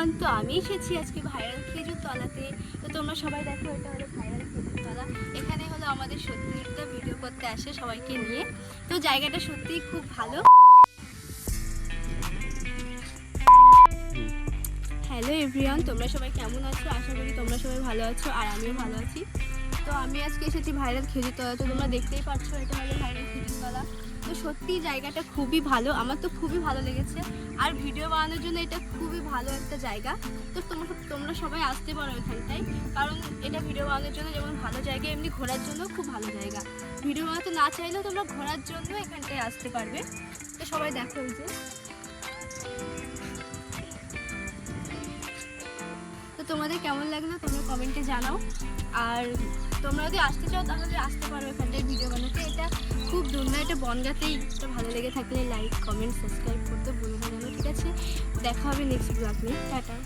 Everyone তো আমি এসেছি আজকে ভাইরাল খেজুর তলাতে। তো তোমরা সবাই দেখো, এটা হলো ভাইরাল খেজুর তলা। এখানে হলো আমাদের সত্যিটা ভিডিও করতে আসে সবাইকে নিয়ে। তো জায়গাটা সত্যিই খুব ভালো। হ্যালো এভরিওয়ান তোমরা সবাই কেমন আছো? আশা করি তোমরা সবাই ভালো আছো আর আমিও ভালো আছি। তো আমি আজকে এসেছি ভাইরাল খেজুর তলা তো তোমরা দেখতেই পাচ্ছ, এটা হলো ভাইরাল খেজুর তলা তো সত্যি জায়গাটা খুবই ভালো, আমার তো খুবই ভালো লেগেছে। আর ভিডিও বানানোর জন্য এটা খুবই ভালো একটা জায়গা। তো তোমরা তোমরা সবাই আসতে পারো এখানটায়। কারণ এটা ভিডিও বানানোর জন্য যেমন ভালো জায়গা, এমনি ঘোরার জন্য খুব ভালো জায়গা। ভিডিও বানাতে না চাইলেও তোমরা ঘোরার জন্য এখানটায় আসতে পারবে। তো সবাই দেখো যে। তো তোমাদের কেমন লাগল? তোমরা কমেন্টে জানাও। আর তোমরা যদি আসতে চাও তাহলে আসতে পারো এখানটায় ভিডিও বানাতে। এটা খুব দূর এটা বনগাতেই তো ভালো লেগে থাকলে লাইক কমেন্ট সাবস্ক্রাইব করতে ভুলবে না ঠিক আছে? দেখা হবে নেক্সট ব্লগ নিয়ে। টাটা।